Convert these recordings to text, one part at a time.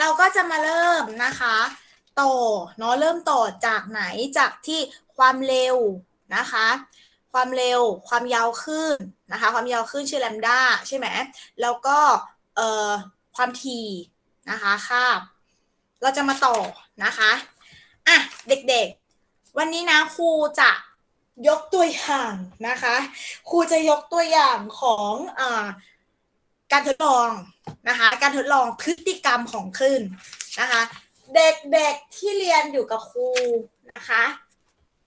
เราก็จะมาเริ่มนะคะต่อเนาะเริ่มต่อจากไหนจากที่ความเร็วนะคะ ความเร็วความยาวขึ้นนะคะ ความยาวขึ้นชื่อแลมด้าใช่ไหมแล้วก็เอ่อความถี่นะคะคาบ เราจะมาต่อนะคะอะเด็กๆ วันนี้นะครูจะยกตัวอย่างนะคะ ครูจะยกตัวอย่างของอ่า การทดลองนะคะ การทดลองพฤติกรรมของคลื่นนะคะ เด็กๆที่เรียนอยู่กับครูนะคะ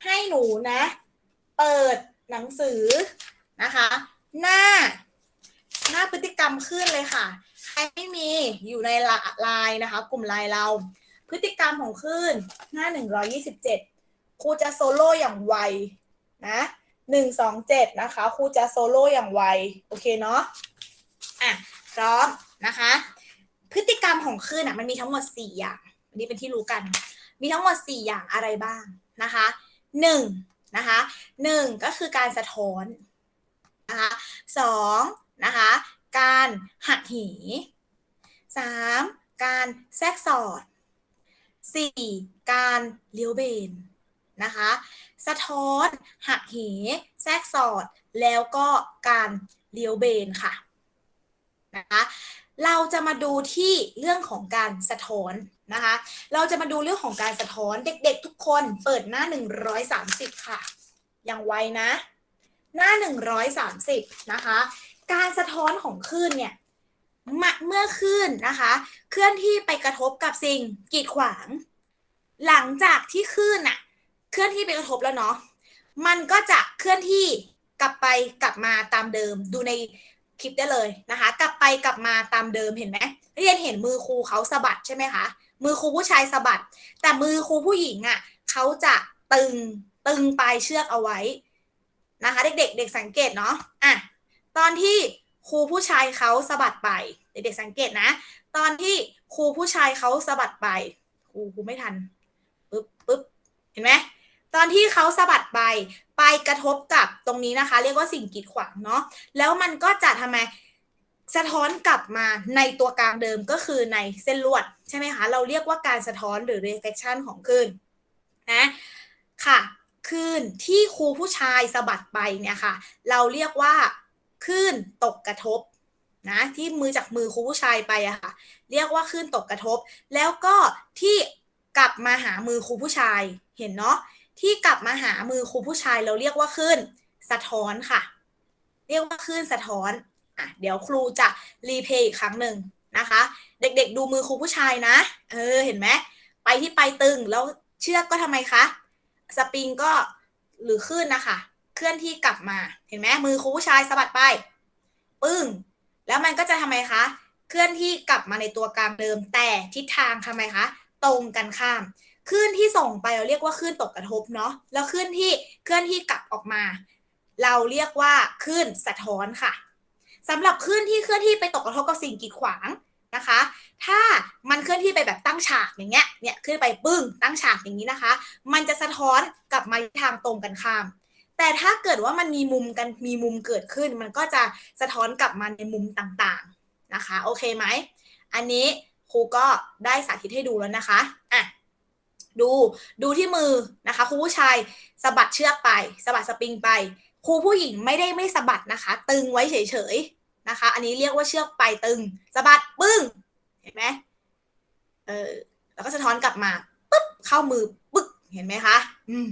ให้หนูนะ เปิดหนังสือนะคะ หน้าหน้าพฤติกรรมขึ้นเลยค่ะ ใครไม่มีอยู่ในไลน์นะคะ กลุ่มไลน์เรา พฤติกรรมของคลื่นหน้า 127 ครูจะโซโล่อย่างไวนะหนึ่งสองเจ็ดนะคะ ครูจะโซโล่อย่างไว โอเคเนาะ อะพร้อมนะคะ พฤติกรรมของคลื่นอะมันมีทั้งหมด 4 อย่างอันนี้เป็นที่รู้กัน มีทั้งหมด 4 อย่างอะไรบ้างนะคะ1นะคะ1ก็คือการสะท้อนนะคะ2นะคะการหักเห3การแทรกสอด 4. การเลี้ยวเบนนะคะ สะท้อนหักเหแทรกสอด แล้วก็การเลี้ยวเบนค่ะ นะคะเราจะมาดูที่เรื่องของการสะท้อนนะคะ เราจะมาดูเรื่องของการสะท้อนเด็กๆ ทุกคนเปิดหน้า 130 ค่ะอย่างไวนะ หน้า 130 นะคะ การสะท้อนของคลื่นเนี่ยเมื่อคลื่นนะคะ เคลื่อนที่ไปกระทบกับสิ่งกีดขวาง หลังจากที่คลื่นอะเคลื่อนที่ไปกระทบแล้วเนาะ มันก็จะเคลื่อนที่กลับไปกลับมาตามเดิมดูใน คลิปได้เลยนะคะ กลับไปกลับมาตามเดิมเห็นไหมเรียนเห็นมือครูเขาสะบัดใช่ไหมคะ มือครูผู้ชายสะบัด แต่มือครูผู้หญิงอะ่ะเขาจะตึงตึงปลายเชือกเอาไว้นะคะ เด็กๆเด็กสังเกตเนาะอะตอนที่ครูผู้ชายเขาสะบัดไป เด็กๆสังเกตนะ ตอนที่ครูผู้ชายเขาสะบัดไปครูครูไม่ทันปึ๊บปึ๊บเห็นไหมตอนที่เขาสะบัดไป ไปกระทบกับตรงนี้นะคะ เรียกว่าสิ่งกีดขวางเนาะแล้วมันก็จะทำไมสะท้อนกลับมาในตัวกลางเดิมก็คือในเส้นลวดใช่ไหมคะ เราเรียกว่าการสะท้อนหรือ reflection ของคลื่นนะค่ะคลื่นที่ครูผู้ชายสะบัดไปเนี่ยค่ะ เราเรียกว่าคลื่นตกกระทบนะที่มือจากมือครูผู้ชายไปอะค่ะ เรียกว่าคลื่นตกกระทบ แล้วก็ที่กลับมาหามือครูผู้ชายเห็นเนาะ ที่กลับมาหามือครูผู้ชายเราเรียกว่าคลื่นสะท้อนค่ะ เรียกว่าคลื่นสะท้อนอะเดี๋ยวครูจะรีเพย์อีกครั้งหนึ่งนะคะ เด็กๆ ดูมือครูผู้ชายนะ เออเห็นไหมไปที่ไปตึงแล้วเชือกก็ทำไมคะสปริงก็หรือคลื่นนะคะเคลื่อนที่กลับมาเห็นไหมมือครูผู้ชายสะบัดไป ปึ้ง แล้วมันก็จะทำไมคะ เคลื่อนที่กลับมาในตัวกลางเดิมแต่ทิศทางทำไมคะ ตรงกันข้าม คลื่นที่ส่งไปเราเรียกว่าคลื่นตกกระทบเนาะแล้วคลื่นที่เคลื่อนที่กลับออกมา เราเรียกว่าคลื่นสะท้อนค่ะสำหรับคลื่นที่เคลื่อนที่ไปตกกระทบกับสิ่งกีดขวางนะคะ ถ้ามันเคลื่อนที่ไปแบบตั้งฉากอย่างเงี้ยเนี่ยขึ้นไปปึ้งตั้งฉากอย่างนี้นะคะ มันจะสะท้อนกลับมาทางตรงกันข้าม แต่ถ้าเกิดว่ามันมีมุมกันมีมุมเกิดขึ้น มันก็จะสะท้อนกลับมาในมุมต่างๆนะคะ โอเคไหมอันนี้ครูก็ได้สาธิตให้ดูแล้วนะคะอะ ดูดูที่มือนะคะครูผู้ชายสะบัดเชือกไปสะบัดสปริงไปครูผู้หญิงไม่ได้ไม่สะบัดนะคะ ตึงไว้เฉยๆนะคะ อันนี้เรียกว่าเชือกไปตึงสะบัดปึ้งเห็นไหมเออแล้วก็สะท้อนกลับมาปึ๊บเข้ามือปึ๊กเห็นไหมคะอืม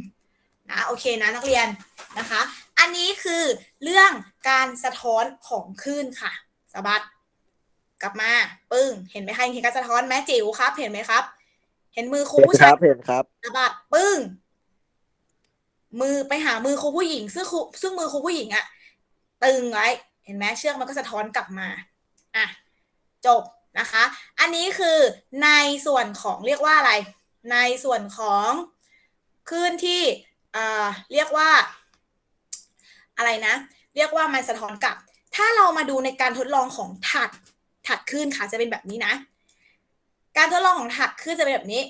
นะโอเคนะนักเรียนนะคะ อันนี้คือเรื่องการสะท้อนของคลื่นค่ะสะบัดกลับมาปึ้งเห็นไหมคะเห็นการสะท้อนไหมจิ๋วครับ เห็นไหมครับ เห็นมือครูผู้ชายเห็นครับสะบัดปึ้ง มือไปหามือครูผู้หญิง ซึ่งครูซึ่งมือครูผู้หญิงอะตึงไว้ เห็นไหมเชือกมันก็สะท้อนกลับมาอะจบนะคะ อันนี้คือในส่วนของเรียกว่าอะไร ในส่วนของคลื่นที่อ่าเรียกว่า อะไรนะ เรียกว่ามันสะท้อนกลับ ถ้าเรามาดูในการทดลองของถัดถัดคลื่นค่ะจะเป็นแบบนี้นะ การทดลองของถักคือจะเป็นแบบนี้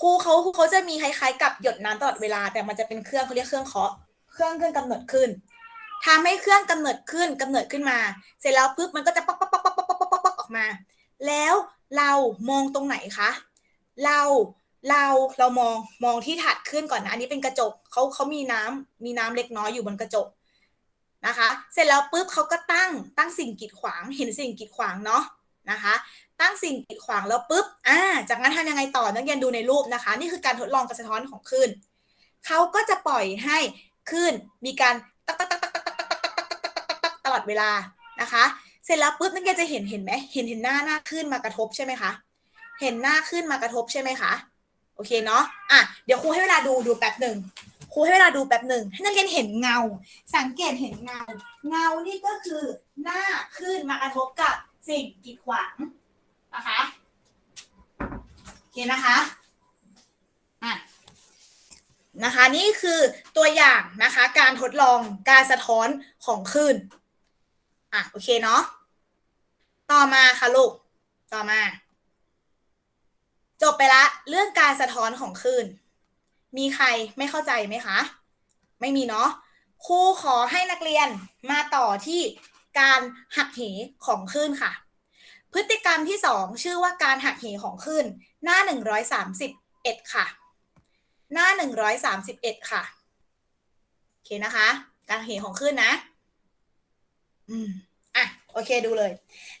ครูเขาครูเขาจะมีคล้ายๆ กับหยดน้ำตลอดเวลา แต่มันจะเป็นเครื่องเขาเรียกเครื่องเคาะเครื่องเครื่องกำเนิดขึ้นทำให้เครื่องกำเนิดขึ้นกำเนิดขึ้นมา เสร็จแล้วปุ๊บมันก็จะป๊อกป๊อกป๊อกป๊อกป๊อกป๊อกป๊อกออกมา แล้วเรามองตรงไหนคะเราเราเรามองมองที่ถัดขึ้นก่อนนะอันนี้เป็นกระจกเขาเขามีน้ำมีน้ำเล็กน้อยอยู่บนกระจกนะคะ เสร็จแล้วปุ๊บเขาก็ตั้งตั้งสิ่งกีดขวางเห็นสิ่งกีดขวางเนาะนะคะ ตั้งสิ่งกีดขวางแล้วปุ๊บ อ่า จากนั้นทำยังไงต่อนักเรียนดูในรูปนะคะ นี่คือการทดลองการสะท้อนของคลื่นเขาก็จะปล่อยให้คลื่นมีการตักตักตักตักตักตักตักตักตักตักตักตลอดเวลานะคะ เสร็จแล้วปุ๊บนักเรียนจะเห็นเห็นไหมเห็นเห็นหน้าหน้าคลื่นมากระทบใช่ไหมคะ เห็นหน้าคลื่นมากระทบใช่ไหมคะ โอเคเนาะ อะ เดี๋ยวครูให้เวลาดูดูแป๊บหนึ่งครูให้เวลาดูแป๊บหนึ่งให้นักเรียนเห็นเงา สังเกตเห็นเงา เงานี่ก็คือหน้าคลื่นมากระทบกับสิ่งกีดขวาง นะคะโอเคนะคะอะนะคะ นี่คือตัวอย่างนะคะ การทดลองการสะท้อนของคลื่นอะโอเคเนาะต่อมาค่ะลูก ต่อมา จบไปละ เรื่องการสะท้อนของคลื่น มีใครไม่เข้าใจไหมคะ ไม่มีเนาะครูขอให้นักเรียนมาต่อที่การหักเหของคลื่นค่ะ พฤติกรรมที่สองชื่อว่าการหักเหของคลื่นหน้าหนึ่งร้อยสามสิบเอ็ดค่ะ หน้าหนึ่งร้อยสามสิบเอ็ดค่ะ โอเคนะคะ การหักเหของคลื่นนะ อืม อะ โอเคดูเลย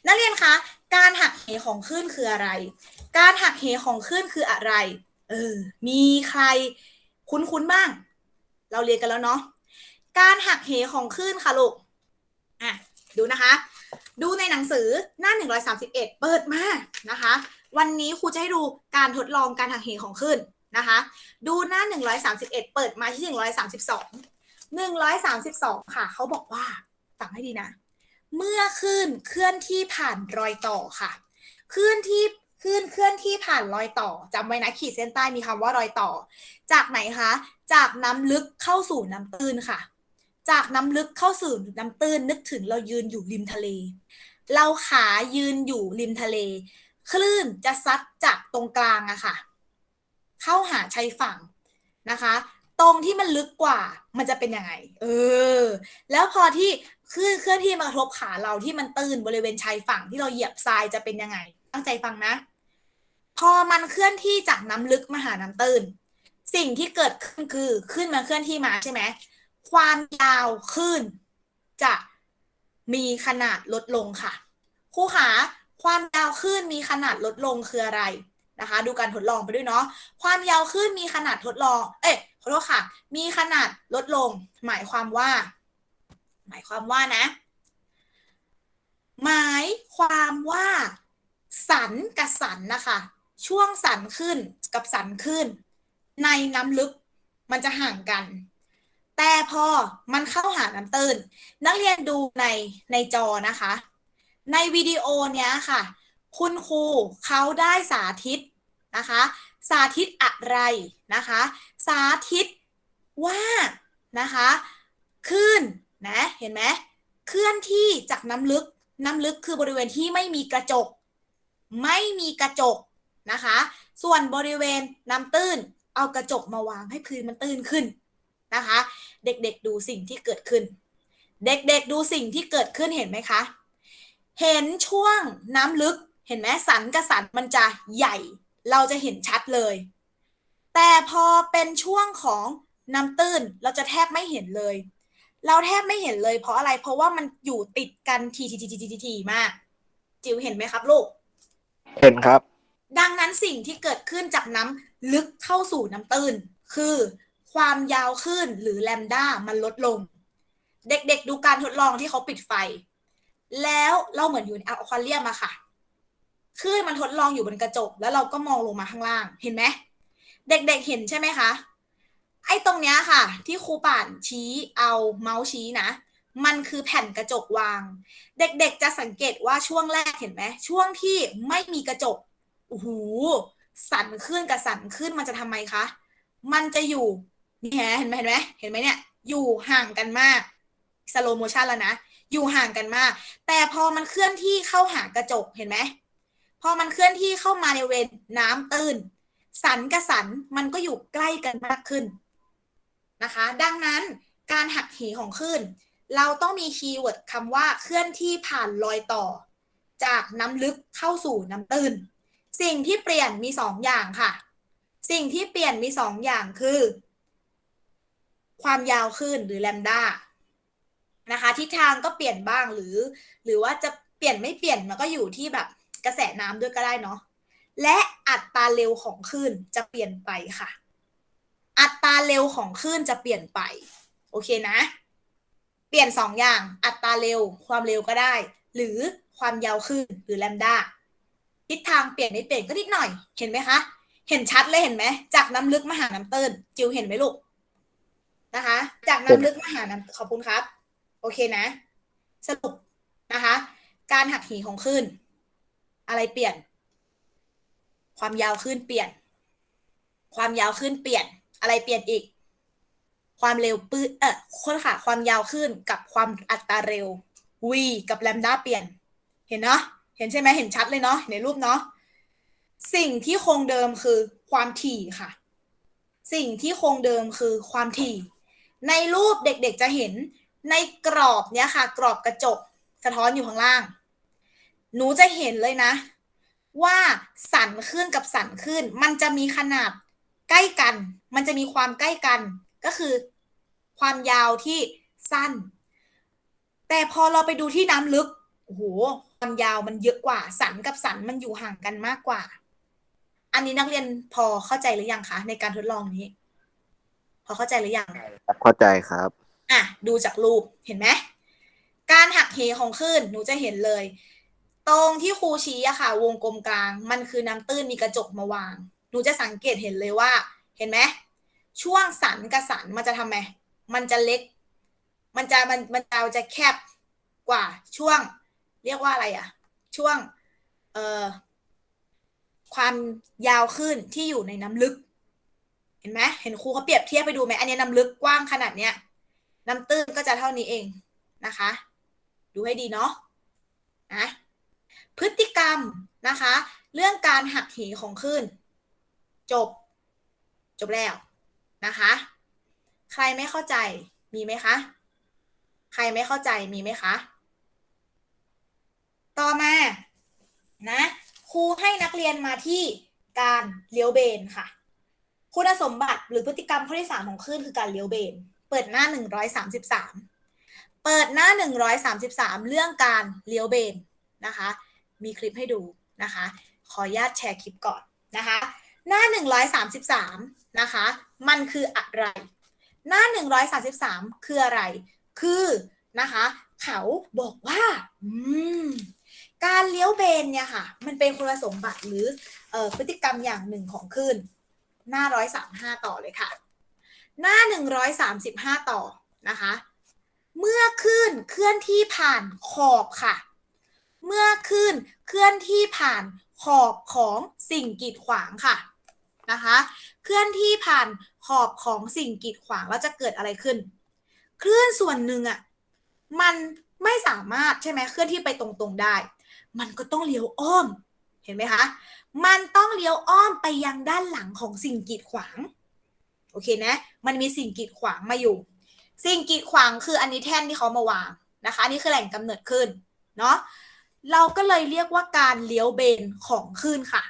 นักเรียนคะ การหักเหของคลื่นคืออะไร การหักเหของคลื่นคืออะไร เออ มีใครคุ้นๆบ้าง เราเรียนกันแล้วเนาะ การหักเหของคลื่นค่ะลูก อะ ดูนะคะ ดูในหนังสือหน้า 131 เปิดมานะคะ วันนี้ครูจะให้ดูการทดลองการหักเหของคลื่นนะคะ ดูหน้า 131 เปิดมาที่ 132 132 ค่ะ เขาบอกว่าฟังให้ดีนะ เมื่อคลื่นเคลื่อนที่ผ่านรอยต่อค่ะ เคลื่อนที่คลื่นเคลื่อนที่ผ่านรอยต่อจำไว้นะขีดเส้นใต้มีคำว่ารอยต่อ จากไหนคะ จากน้ำลึกเข้าสู่น้ำตื้นค่ะ จากน้ำลึกเข้าสู่น้ำตื้นนึกถึงเรายืนอยู่ริมทะเล เราขายืนอยู่ริมทะเล คลื่นจะซัดจากตรงกลางอะค่ะ เข้าหาชายฝั่งนะคะ ตรงที่มันลึกกว่ามันจะเป็นยังไง เออ แล้วพอที่คลื่นเคลื่อนที่มากระทบขาเราที่มันตื้นบริเวณชายฝั่งที่เราเหยียบทรายจะเป็นยังไง ตั้งใจฟังนะ พอมันเคลื่อนที่จากน้ำลึกมาหาน้ำตื้นสิ่งที่เกิดขึ้นคือขึ้นมาเคลื่อนที่มาใช่ไหม ความยาวคลื่นจะมีขนาดลดลงค่ะครูขาความยาวคลื่นมีขนาดลดลงคืออะไรนะคะ ดูการทดลองไปด้วยเนาะความยาวคลื่นมีขนาดทดลอง เอ๊ะขอโทษค่ะ มีขนาดลดลง หมายความว่า หมายความว่านะ หมายความว่าสันกับสันนะคะ ช่วงสันขึ้นกับสันขึ้น ในน้ำลึกมันจะห่างกัน แต่พอมันเข้าหาน้ำตื้น นักเรียนดูในในจอนะคะ ในวิดีโอเนี้ยค่ะ คุณครูเขาได้สาธิตนะคะ สาธิตอะไรนะคะ สาธิตว่านะคะคลื่นนะเห็นไหมเคลื่อนที่จากน้ำลึกน้ำลึกคือบริเวณที่ไม่มีกระจก ไม่มีกระจกนะคะ ส่วนบริเวณน้ำตื้น เอากระจกมาวางให้พื้นมันตื้นขึ้น นะคะ เด็กๆดูสิ่งที่เกิดขึ้น เด็กๆดูสิ่งที่เกิดขึ้นเห็นไหมคะ เห็นช่วงน้ำลึกเห็นไหมสันกับสันมันจะใหญ่ เราจะเห็นชัดเลย แต่พอเป็นช่วงของน้ำตื้นเราจะแทบไม่เห็นเลย เราแทบไม่เห็นเลย เพราะอะไรเพราะว่ามันอยู่ติดกันทีทีทีทีทีทีมาก จิ๋วเห็นไหมครับลูก เห็นครับ ดังนั้นสิ่งที่เกิดขึ้นจากน้ำลึกเข้าสู่น้ำตื้น คือ ความยาวขึ้นหรือแลมด้ามันลดลง เด็กๆดูการทดลองที่เขาปิดไฟ แล้วเราเหมือนอยู่ในอะควาเรียมอะค่ะคลื่นมันทดลองอยู่บนกระจก แล้วเราก็มองลงมาข้างล่าง เห็นไหม เด็กๆเห็นใช่ไหมคะ ไอ้ตรงเนี้ยค่ะ ที่ครูป่านชี้เอาเมาส์ชี้นะ มันคือแผ่นกระจกวาง เด็กๆจะสังเกตว่าช่วงแรกเห็นไหม ช่วงที่ไม่มีกระจกโอ้โหสั่นขึ้นกับสั่นขึ้นมันจะทำไมคะ มันจะอยู่ นี่ฮะเห็นไหมเห็นไหมเห็นไหมเนี่ย อยู่ห่างกันมากสโลโมชันแล้วนะ อยู่ห่างกันมาก แต่พอมันเคลื่อนที่เข้าหากระจกเห็นไหมพอมันเคลื่อนที่เข้ามาในเวณน้ำตื้น สันกับสันมันก็อยู่ใกล้กันมากขึ้นนะคะ ดังนั้นการหักเหของคลื่น เราต้องมีคีย์เวิร์ดคำว่าเคลื่อนที่ผ่านรอยต่อ จากน้ำลึกเข้าสู่น้ำตื้น สิ่งที่เปลี่ยนมีสองอย่างค่ะ สิ่งที่เปลี่ยนมีสองอย่างคือ ความยาวขึ้นหรือแลมด้านะคะทิศทางก็เปลี่ยนบ้างหรือ หรือว่าจะเปลี่ยนไม่เปลี่ยนมันก็อยู่ที่แบบกระแสน้ำด้วยก็ได้เนาะและอัตราเร็วของคลื่นจะเปลี่ยนไปค่ะ อัตราเร็วของคลื่นจะเปลี่ยนไป โอเคนะ เปลี่ยนสองอย่างอัตราเร็วความเร็วก็ได้ หรือความยาวคลื่นหรือแลมด้าทิศทางเปลี่ยนไม่เปลี่ยนก็นิดหน่อยเห็นไหมคะ เห็นชัดเลยเห็นไหมจากน้ำลึกมาหาน้ำตื้นจิวเห็นไหมลูก นะคะ จากน้ำลึกมาหาน้ำขอบคุณครับ โอเคนะ สรุปนะคะ การหักเหของคลื่น อะไรเปลี่ยน ความยาวคลื่นเปลี่ยน ความยาวคลื่นเปลี่ยน อะไรเปลี่ยนอีก ความเร็วปื้นเออคนค่ะ ความยาวคลื่นกับความอัตราเร็ว v กับแลมด้าเปลี่ยน เห็นเนาะเห็นใช่ไหมเห็นชัดเลยเนาะในรูปเนาะสิ่งที่คงเดิมคือความถี่ค่ะ สิ่งที่คงเดิมคือความถี่ ในรูปเด็กๆจะเห็นในกรอบเนี้ยค่ะ กรอบกระจกสะท้อนอยู่ข้างล่าง หนูจะเห็นเลยนะ ว่าสันขึ้นกับสันขึ้น มันจะมีขนาดใกล้กัน มันจะมีความใกล้กัน ก็คือ ความยาวที่สั้น แต่พอเราไปดูที่น้ำลึกโอ้โหความยาวมันเยอะกว่า สันกับสันมันอยู่ห่างกันมากกว่า อันนี้นักเรียนพอเข้าใจหรือยังคะในการทดลองนี้ พอเข้าใจหรือยัง เข้าใจครับ อะ ดูจากรูปเห็นไหมการหักเหของคลื่นหนูจะเห็นเลย ตรงที่ครูชี้อะค่ะ วงกลมกลาง มันคือน้ำตื้นมีกระจกมาวาง หนูจะสังเกตเห็นเลยว่า เห็นไหมช่วงสันกับสันมันจะทำไมมันจะเล็ก มันจะมันมันจะจะแคบกว่าช่วง เรียกว่าอะไรอะช่วงเอ่อความยาวขึ้นที่อยู่ในน้ำลึกเห็นไหมเห็นครูเขาเปรียบเทียบไปดูไหมอันนี้น้ำลึกกว้างขนาดเนี้ยน้ำตื้นก็จะเท่านี้เองนะคะ ดูให้ดีเนาะนะพฤติกรรมนะคะ เรื่องการหักเหของคลื่นจบ จบแล้วนะคะ ใครไม่เข้าใจมีไหมคะ ใครไม่เข้าใจมีไหมคะ ต่อมานะครูให้นักเรียนมาที่การเลี้ยวเบนค่ะ คุณสมบัติหรือพฤติกรรมข้อที่สามของคลื่นคือการเลี้ยวเบน เปิดหน้า133เปิดหน้า133เรื่องการเลี้ยวเบนนะคะ มีคลิปให้ดูนะคะ ขออนุญาตแชร์คลิปก่อนนะคะ หน้า133นะคะ มันคืออะไร หน้า133คืออะไร คือนะคะ เขาบอกว่า อืมการเลี้ยวเบนเนี่ยค่ะ มันเป็นคุณสมบัติหรือออพฤติกรรมอย่างหนึ่งของคลื่น หน้า 135 ต่อเลยค่ะ หน้า 135 ต่อนะคะ เมื่อคลื่นเคลื่อนที่ผ่านขอบค่ะ เมื่อคลื่นเคลื่อนที่ผ่านขอบของสิ่งกีดขวางค่ะนะคะ เคลื่อนที่ผ่านขอบของสิ่งกีดขวางแล้วจะเกิดอะไรขึ้น คลื่นส่วนหนึ่งอะ่ะมันไม่สามารถใช่ไหมเคลื่อนที่ไปตรงๆได้ มันก็ต้องเลี้ยวอ้อม เห็นไหมคะ มันต้องเลี้ยวอ้อมไปยังด้านหลังของสิ่งกีดขวาง โอเคนะ มันมีสิ่งกีดขวางมาอยู่ สิ่งกีดขวางคืออันนี้แท่นที่เขามาวางนะคะ อันนี้คือแหล่งกำเนิดคลื่นเนาะ เราก็เลยเรียกว่าการเลี้ยวเบนของคลื่นค่ะ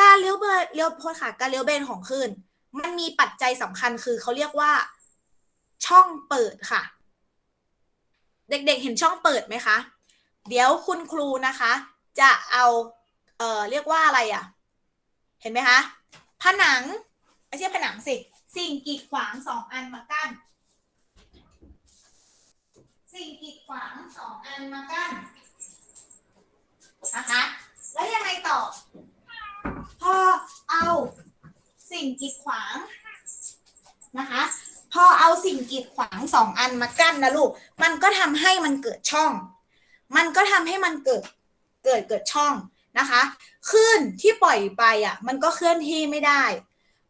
การเลี้ยวเบนเลี้ยวโทษค่ะ การเลี้ยวเบนของคลื่น มันมีปัจจัยสำคัญคือเขาเรียกว่าช่องเปิดค่ะ เด็กๆเห็นช่องเปิดไหมคะ เดี๋ยวคุณครูนะคะ จะเอา เออเรียกว่าอะไรอะ เห็นไหมคะผนังไม่ใช่ผนังสิ สิ่งกีดขวางสองอันมากั้น สิ่งกีดขวางสองอันมากั้นนะคะแล้วยังไงต่อ พอเอาสิ่งกีดขวางนะคะพอเอาสิ่งกีดขวางสองอันมากั้นนะลูก มันก็ทำให้มันเกิดช่อง มันก็ทำให้มันเกิด เกิดเกิดช่อง นะคะคลื่นที่ปล่อยไปอะมันก็เคลื่อนที่ไม่ได้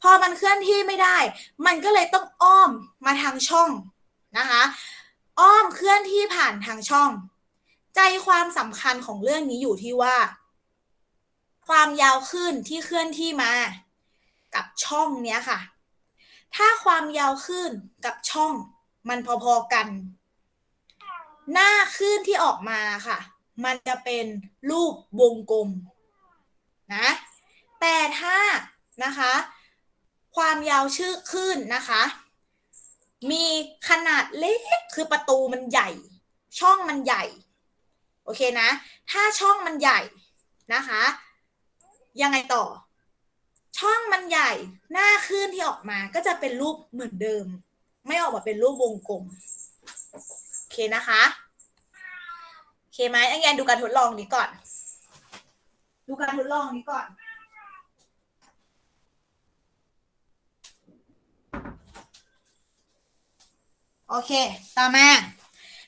พอมันเคลื่อนที่ไม่ได้ มันก็เลยต้องอ้อมมาทางช่องนะคะอ้อมเคลื่อนที่ผ่านทางช่อง ใจความสำคัญของเรื่องนี้อยู่ที่ว่า ความยาวคลื่นที่เคลื่อนที่มา กับช่องเนี้ยค่ะ ถ้าความยาวคลื่นกับช่อง มันพอๆกัน หน้าคลื่นที่ออกมาค่ะ มันจะเป็นรูปวงกลมนะแต่ถ้านะคะ ความยาวชื่อขึ้นนะคะ มีขนาดเล็กคือประตูมันใหญ่ ช่องมันใหญ่ โอเคนะ ถ้าช่องมันใหญ่นะคะ ยังไงต่อ ช่องมันใหญ่หน้าคลื่นที่ออกมาก็จะเป็นรูปเหมือนเดิม ไม่ออกมาเป็นรูปวงกลม โอเคนะคะ เคไหมอันยันดูการทดลองนี้ก่อน ดูการทดลองนี้ก่อน โอเค ต่อมา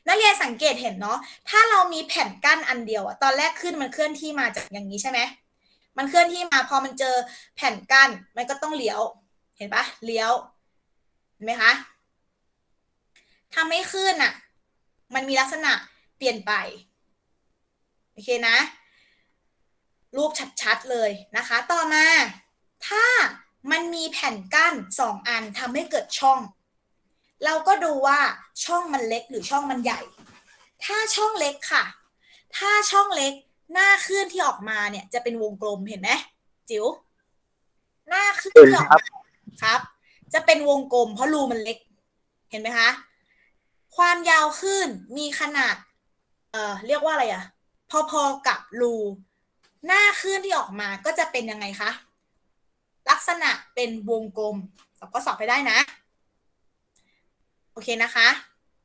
นักเรียนสังเกตเห็นเนาะ ถ้าเรามีแผ่นกั้นอันเดียวอะตอนแรกขึ้นมันเคลื่อนที่มาจากอย่างนี้ใช่ไหม มันเคลื่อนที่มาพอมันเจอแผ่นกั้นมันก็ต้องเลี้ยว เห็นปะเลี้ยว เห็นไหมคะทำให้ขึ้นอะมันมีลักษณะเปลี่ยนไป โอเคนะ รูปชัดๆเลยนะคะ ต่อมา ถ้ามันมีแผ่นกั้นสองอันทำให้เกิดช่อง เราก็ดูว่าช่องมันเล็กหรือช่องมันใหญ่ ถ้าช่องเล็กค่ะ ถ้าช่องเล็กหน้าคลื่นที่ออกมาเนี่ยจะเป็นวงกลมเห็นไหมจิ๋วหน้าคลื่นที่ออกมาครับ จะเป็นวงกลม เพราะรูมันเล็ก เห็นไหมคะ ความยาวคลื่นมีขนาด เอ่อ เรียกว่าอะไรอะ พอๆกับรูหน้าคลื่นที่ออกมาก็จะเป็นยังไงคะ ลักษณะเป็นวงกลมเราก็สอบไปได้นะ โอเคนะคะ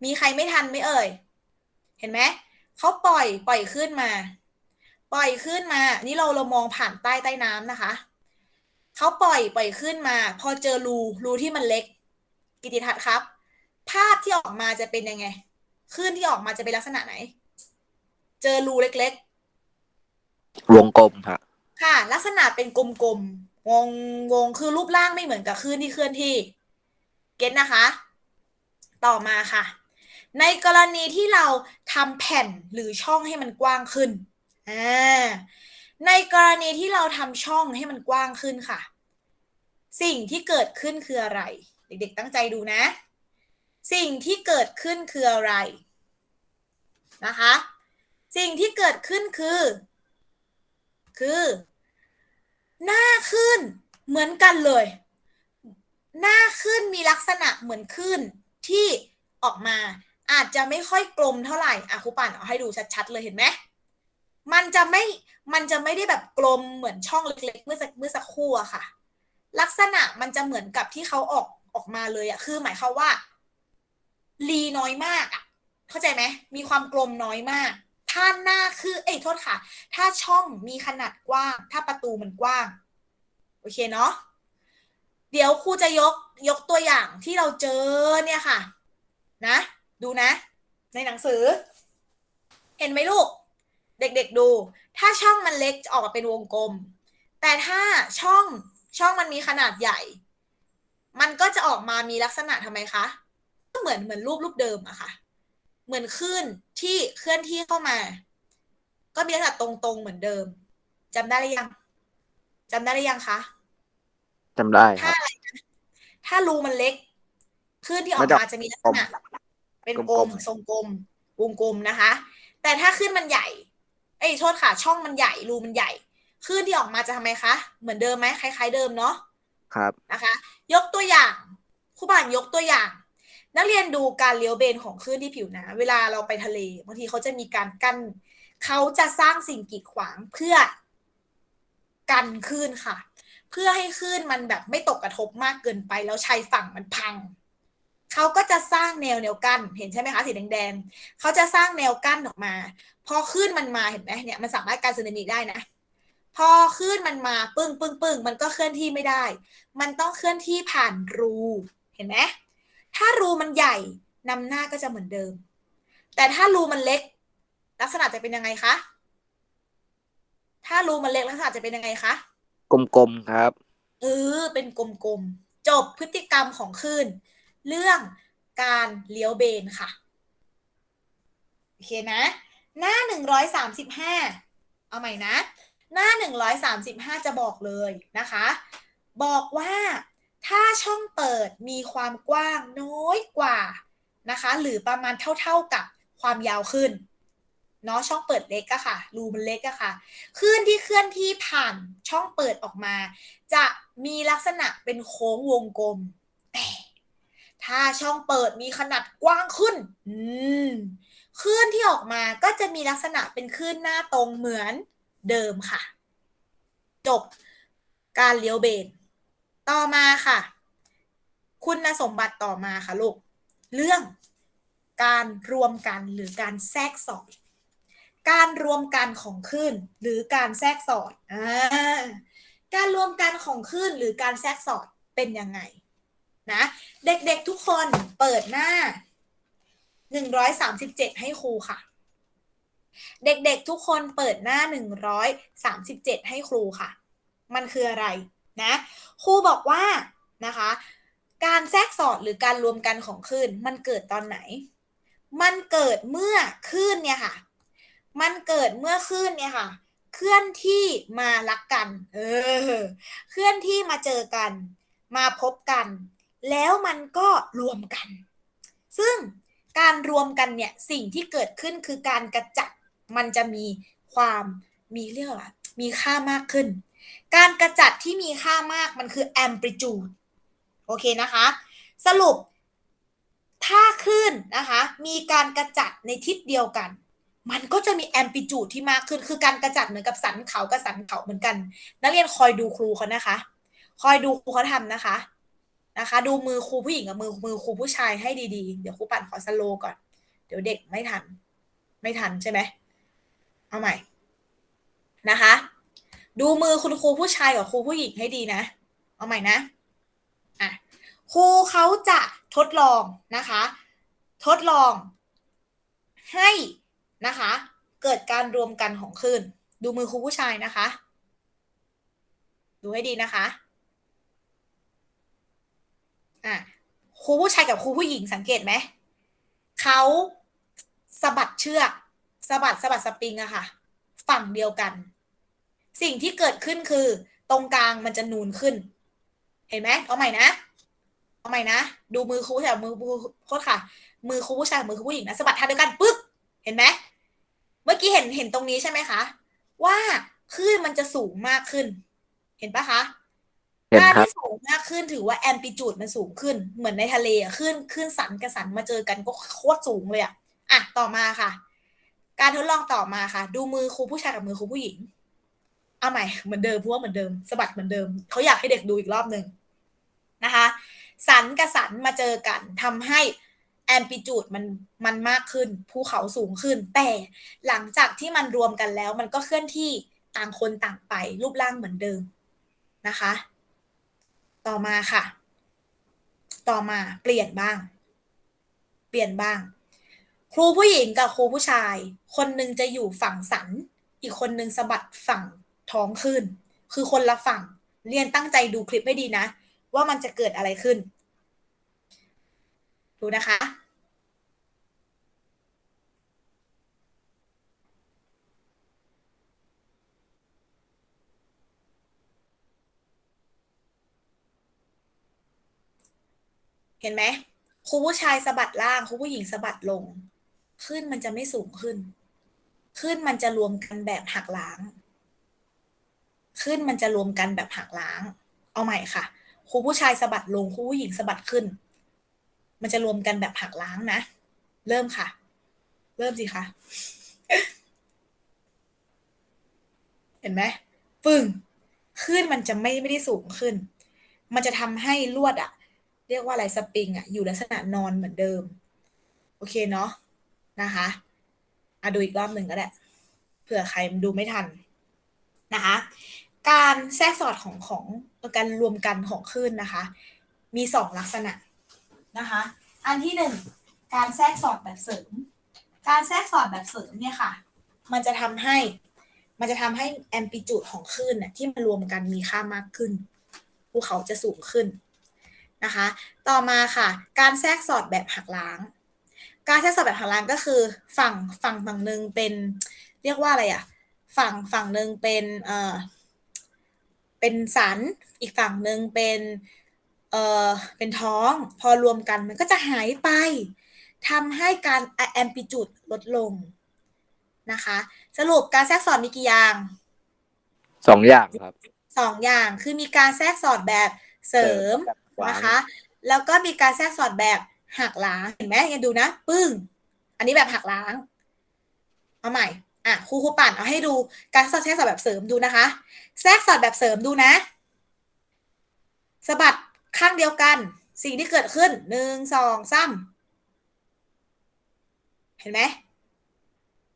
มีใครไม่ทันไหมเอ่ย เห็นไหม เขาปล่อยปล่อยขึ้นมา ปล่อยขึ้นมา นี่เราเรามองผ่านใต้ใต้น้ำนะคะ เขาปล่อยปล่อยขึ้นมา พอเจอรูรูที่มันเล็ก กิติทัศน์ครับ ภาพที่ออกมาจะเป็นยังไงคลื่นที่ออกมาจะเป็นลักษณะไหน เจอรูเล็กวงกลมฮะๆ ค่ะ ลักษณะเป็นกลมๆ วงวงคือรูปร่างไม่เหมือนกับคลื่นที่เคลื่อนที่ เก็ตนะคะ ต่อมาค่ะ ในกรณีที่เราทำแผ่นหรือช่องให้มันกว้างขึ้นอ่าในกรณีที่เราทำช่องให้มันกว้างขึ้นค่ะ สิ่งที่เกิดขึ้นคืออะไร เด็กๆตั้งใจดูนะ สิ่งที่เกิดขึ้นคืออะไรนะคะ สิ่งที่เกิดขึ้นคือ คือ หน้าขึ้นเหมือนกันเลย หน้าขึ้นมีลักษณะเหมือนขึ้นที่ออกมาอาจจะไม่ค่อยกลมเท่าไหร่อะครูป่านเอาให้ดูชัดๆเลยเห็นไหมมันจะไม่ มันจะไม่ได้แบบกลมเหมือนช่องเล็กๆ เมื่อสักเมื่อสักครู่อะค่ะ ลักษณะมันจะเหมือนกับที่เขาออกออกมาเลยอะคือหมายความว่ารีน้อยมากอะเข้าใจไหมมีความกลมน้อยมาก ถ้าหน้าคือ เอ้ยโทษค่ะ ถ้าช่องมีขนาดกว้าง ถ้าประตูมันกว้าง โอเคเนาะ เดี๋ยวครูจะยกยกตัวอย่างที่เราเจอเนี่ยค่ะ นะ ดูนะ ในหนังสือ เห็นไหมลูก เด็กๆดู ถ้าช่องมันเล็กจะออกมาเป็นวงกลม แต่ถ้าช่องช่องมันมีขนาดใหญ่ มันก็จะออกมามีลักษณะทำไมคะ ก็เหมือนเหมือนรูปรูปเดิมอะค่ะ เหมือนคลื่นที่เคลื่อนที่เข้ามา ก็มีลักษณะตรงๆเหมือนเดิมจำได้หรือยังจำได้หรือยังคะจำได้คถ้ารับอะไรนะถ้ารูมันเล็กคลื่นที่ออมักนจะมาจะมีลักษณะเป็นกกลลมมทรงกลมวงกลมนะคะ แต่ถ้าคลื่นมันใหญ่ เอ้ยโทษค่ะ ช่องมันใหญ่รูมันใหญ่คลื่นที่ออกมาจะทำไมคะ เหมือนเดิมไหมคล้าย ๆ เดิมเนาะครับนะคะ ยกตัวอย่างครูบานยกตัวอย่าง นักเรียนดูการเลี้ยวเบนของคลื่นที่ผิวน้ำเวลาเราไปทะเลบางทีเขาจะมีการกั้นเขาจะสร้างสิ่งกีดขวางเพื่อกันคลื่นค่ะ เพื่อให้คลื่นมันแบบไม่ตกกระทบมากเกินไป แล้วชายฝั่งมันพังเขาก็จะสร้างแนวแนวกั้นเห็นใช่ไหมคะสีแดงๆเขาจะสร้างแนวกั้นออกมา พอคลื่นมันมาเห็นไหมเนี่ยมันสามารถการสึนามิได้นะ พอคลื่นมันมาปึ้งปึ้งปึ้งมันก็เคลื่อนที่ไม่ได้ มันต้องเคลื่อนที่ผ่านรูเห็นไหม ถ้ารูมันใหญ่นำหน้าก็จะเหมือนเดิม แต่ถ้ารูมันเล็ก ลักษณะจะเป็นยังไงคะ ถ้ารูมันเล็กลักษณะจะเป็นยังไงคะ กลมๆครับ เออ เป็นกลมๆ จบพฤติกรรมของคลื่น เรื่องการเลี้ยวเบนค่ะ โอเคนะ หน้าหนึ่งร้อยสามสิบห้าเอาใหม่นะ หน้าหนึ่งร้อยสามสิบห้าจะบอกเลยนะคะ บอกว่า ถ้าช่องเปิดมีความกว้างน้อยกว่านะคะ หรือประมาณเท่าๆกับความยาวขึ้นเนาะช่องเปิดเล็กอะค่ะ รูมันเล็กอะค่ะคลื่นที่เคลื่อนที่ผ่านช่องเปิดออกมา จะมีลักษณะเป็นโค้งวงกลม แต่ถ้าช่องเปิดมีขนาดกว้างขึ้น อืมคลื่นที่ออกมาก็จะมีลักษณะเป็นคลื่นหน้าตรงเหมือนเดิมค่ะ จบการเลี้ยวเบน ต่อมาค่ะ คุณสมบัติต่อมาค่ะลูก เรื่องการรวมกันหรือการแทรกสอด การรวมกันของคลื่นหรือการแทรกสอดอการรวมกันของคลื่นหรือการแทรกสอดเป็นยังไงนะเด็กๆทุกคนเปิดหน้า 137 ให้ครูค่ะ เด็กๆทุกคนเปิดหน้า 137 ให้ครูค่ะ มันคืออะไร นะครูบอกว่านะคะ การแทรกสอดหรือการรวมกันของคลื่นมันเกิดตอนไหน มันเกิดเมื่อคลื่นเนี่ยค่ะ มันเกิดเมื่อคลื่นเนี่ยค่ะ เคลื่อนที่มารักกัน เออ เคลื่อนที่มาเจอกัน มาพบกัน แล้วมันก็รวมกัน ซึ่งการรวมกันเนี่ยสิ่งที่เกิดขึ้นคือการกระจัดมันจะมีความมีเรียกว่ามีค่ามากขึ้น การกระจัดที่มีค่ามากมันคือ amplitude โอเคนะคะ สรุป ถ้าคลื่นนะคะ มีการกระจัดในทิศเดียวกัน มันก็จะมี amplitude ที่มากขึ้น คือการกระจัดเหมือนกับสันเขากับสันเขาเหมือนกัน นักเรียนคอยดูครูเขานะคะ คอยดูครูเขาทำนะคะนะคะ ดูมือครูผู้หญิงกับมือมือครูผู้ชายให้ดีๆ เดี๋ยวครูปั่นขอสโลก่อน เดี๋ยวเด็กไม่ทัน ไม่ทันใช่ไหมเอาใหม่นะคะ ดูมือคุณครูผู้ชายกับครูผู้หญิงให้ดีนะ เอาใหม่นะอะครูเขาจะทดลองนะคะ ทดลองให้นะคะ เกิดการรวมกันของคลื่น ดูมือครูผู้ชายนะคะ ดูให้ดีนะคะอะครูผู้ชายกับครูผู้หญิงสังเกตไหมเขาสะบัดเชือกสะบัดสะบัดสปริงอะค่ะ ฝั่งเดียวกัน สิ่งที่เกิดขึ้นคือ ตรงกลางมันจะนูนขึ้น เห็นไหมเอาใหม่นะเอาใหม่นะ ดูมือครูผู้ชายมือมือโทษค่ะ มือครูผู้ชายมือครูผู้หญิงนะสะบัดท่าเดียวกันปึ๊กเห็นไหมเมื่อกี้เห็นเห็นตรงนี้ใช่ไหมคะ ว่าคลื่นมันจะสูงมากขึ้น เห็นปะคะเห็นถ้าครับที่สูงมากขึ้นถือว่าแอมพลิจูดมันสูงขึ้น เหมือนในทะเลอะขึ้นขึ้นสันกับสันมาเจอกันก็โคตรสูงเลยอะอะต่อมาค่ะ การทดลองต่อมาค่ะ ดูมือครูผู้ชายกับมือครูผู้หญิง เอาใหม่เหมือนเดิมพราะว่าเหมือนเดิมสะบัดเหมือนเดิมเขาอยากให้เด็กดูอีกรอบหนึ่งนะคะสันกับสันมาเจอกันทำให้แอมพลิจูดมันมันมากขึ้นภูเขาสูงขึ้น แต่หลังจากที่มันรวมกันแล้ว มันก็เคลื่อนที่ต่างคนต่างไป รูปร่างเหมือนเดิมนะคะ ต่อมาค่ะ ต่อมาเปลี่ยนบ้าง เปลี่ยนบ้าง ครูผู้หญิงกับครูผู้ชาย คนหนึ่งจะอยู่ฝั่งสัน อีกคนหนึ่งสะบัดฝั่ง ท้องขึ้น คือคนละฝั่ง เรียนตั้งใจดูคลิปให้ดีนะ ว่ามันจะเกิดอะไรขึ้น ดูนะคะเห็นไหมครูผู้ชายสะบัดล่างครูผู้หญิงสะบัดลง ขึ้นมันจะไม่สูงขึ้น ขึ้นมันจะรวมกันแบบหักล้าง ขึ้นมันจะรวมกันแบบหักล้าง เอาใหม่ค่ะครูผู้ชายสะบัดลงครูผู้หญิงสะบัดขึ้น มันจะรวมกันแบบหักล้างนะ เริ่มค่ะ เริ่มสิคะเห็นไหมปึ้งขึ้นมันจะไม่ไม่ได้สูงขึ้น มันจะทำให้ลวดอะเรียกว่าอะไรสปริงอะอยู่ลักษณะนอนเหมือนเดิม โอเคเนาะนะคะอะดูอีกรอบหนึ่งก็ได้เผื่อใครดูไม่ทันนะคะ การแทรกสอดของของการรวมกันของคลื่นนะคะ มีสองลักษณะนะคะ อันที่หนึ่งการแทรกสอดแบบเสริม การแทรกสอดแบบเสริมเนี่ยค่ะ มันจะทำให้มันจะทำให้แอมพลิจูดของคลื่นน่ะที่มารวมกันมีค่ามากขึ้นภูเขาจะสูงขึ้นนะคะ ต่อมาค่ะ การแทรกสอดแบบหักล้าง การแทรกสอดแบบหักล้างก็คือ ฝั่งฝั่งฝั่งหนึ่งเป็นเรียกว่าอะไรอะฝั่งฝั่งหนึ่งเป็นเอ่อ เป็นสัน อีกฝั่งหนึ่งเป็นเอ่อเป็นท้อง พอรวมกันมันก็จะหายไปทำให้การแอมพลิจูดลดลงนะคะ สรุปการแทรกสอดมีกี่อย่างสองอย่างครับสองอย่างคือมีการแทรกสอดแบบเสริมกับขวางนะคะ แล้วก็มีการแทรกสอดแบบหักล้างเห็นไหมยังดูนะ ปึ้ง อันนี้แบบหักล้าง เอาใหม่ อะครูครูปั่นเอาให้ดูการแทรกสอดแบบเสริมดูนะคะ แทรกสอดแบบเสริมดูนะสะบัดข้างเดียวกัน สิ่งที่เกิดขึ้นหนึ่งสองสามเห็นไหม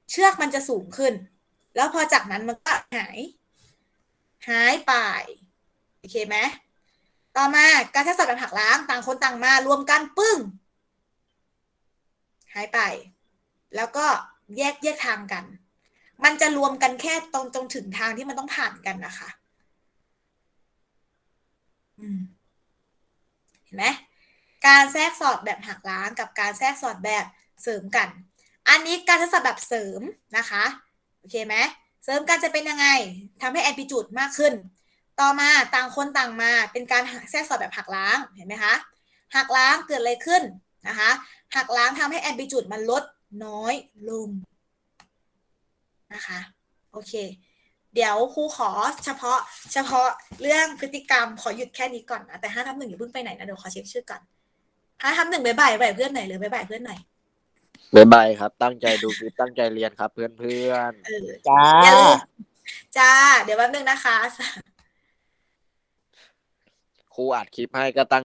เชือกมันจะสูงขึ้น แล้วพอจากนั้นมันก็หาย หายไปโอเคไหมต่อมาการแทรกสอดแบบหักล้างต่างคนต่างมารวมกันปึ้ง หายไป แล้วก็แยกแยกทางกัน มันจะรวมกันแค่ตรงตรงถึงทางที่มันต้องผ่านกันนะคะเห็นไหมการแทรกสอดแบบหักล้างกับการแทรกสอดแบบเสริมกัน อันนี้การแทรกสอดแบบเสริมนะคะโอเคไหมเสริมกันจะเป็นยังไงทำให้แอมพลิจูดมากขึ้น ต่อมาต่างคนต่างมาเป็นการแทรกสอดแบบหักล้างเห็นไหมคะหักล้างเกิดอะไรขึ้นนะคะหักล้างทำให้แอมพลิจูดมันลดน้อยลง นะคะ โอเค เดี๋ยวครูขอเฉพาะเฉพาะเรื่องพฤติกรรมขอหยุดแค่นี้ก่อนนะแต่ห้าทับหนึ่งอย่าเพิ่งไปไหนนะเดี๋ยวขอเช็คชื่อก่อนห้าทับหนึ่งบายบายบายเพื่อนหน่อยเลยบายบายเพื่อนหน่อยบ๊ายบายครับ ตั้งใจดูคลิปตั้งใจเรียนครับ เพื่อนเพื่อนเออจ้าอย่าลืมจ้า เดี๋ยวแป๊บนึงนะคะๆครูอัดคลิปให้ก็ตั้ง